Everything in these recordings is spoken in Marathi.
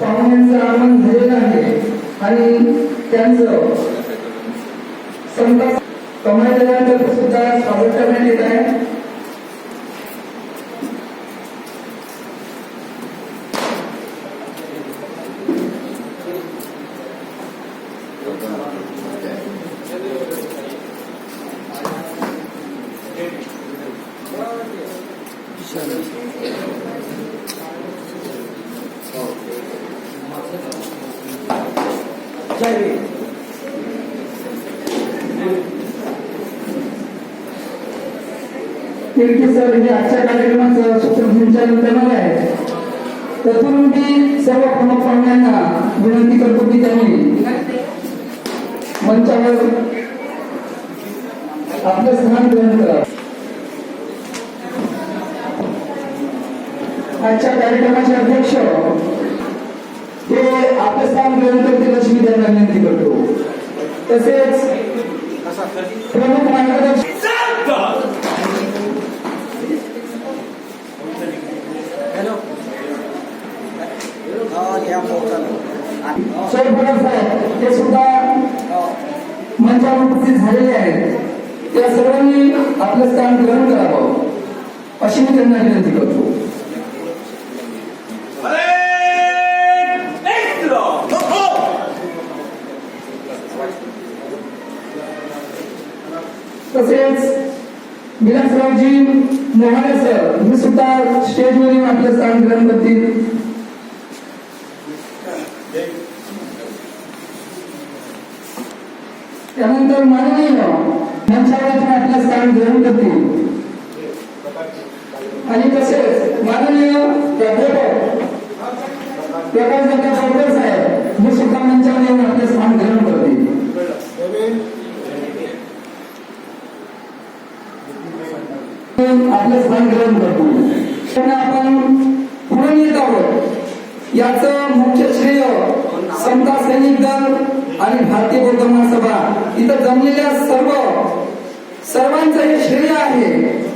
पाहुण्यांचं आगमन झालेलं आहे आणि त्यांचं समजा कमाई दलातर्फे सुद्धा स्वागत करण्यात येत आहे. तिरकी सर हे आजच्या कार्यक्रमाचं सूत्रसंचालन करणार आहे तत्पूर्वी सर्व प्रमुख पाहुण्यांना विनंती करतो की त्यांनी मंचावर आपलं स्थान ग्रहण करा. आजच्या कार्यक्रमाचे अध्यक्ष हे आपलं स्थान ग्रहण करतील अशी मी त्यांना विनंती करतो. तसेच प्रमुख मार्गदर्शक साहेब ते सुद्धा मंचावर उपस्थित झालेले आहेत. त्या सर्वांनी आपलं स्थान ग्रहण करावं. अशी मी त्यांना विनंती करतो. तसेच विलासरावजी मोहाने सर हे सुद्धा स्टेजवर येऊन आपलं स्थान ग्रहण करतील. त्यानंतर माननीय मंचावर आपलं स्थान ग्रहण करतील. आणि तसेच माननीय प्राध्यापक प्रकाश दादा पावकर साहेब हे सुद्धा मंचावर येऊन आपलं स्थान ग्रहण करतील. आपलं स्थान ग्रहण करतो त्यांना आपण पुढे येत आहोत. याच मुख्य श्रेय समता सैनिक दल आणि भारतीय बौद्ध महासभा इथं जमलेल्या सर्व सर्वांचं हे श्रेय आहे.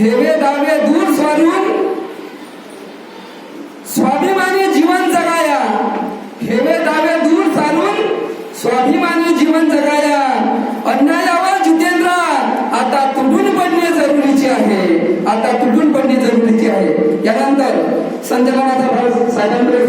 हेवे दावे दूर सारून स्वाभिमानी जीवन जगाया. हेवे दावे दूर सारून स्वाभिमानी जीवन जगाया. अन्यायावर जितेंद्र आता तुटून पडणे जरुरीचे आहे. आता तुटून पडणे जरुरीचे आहे. यानंतर संचलनाचा भाग साहेबांकडे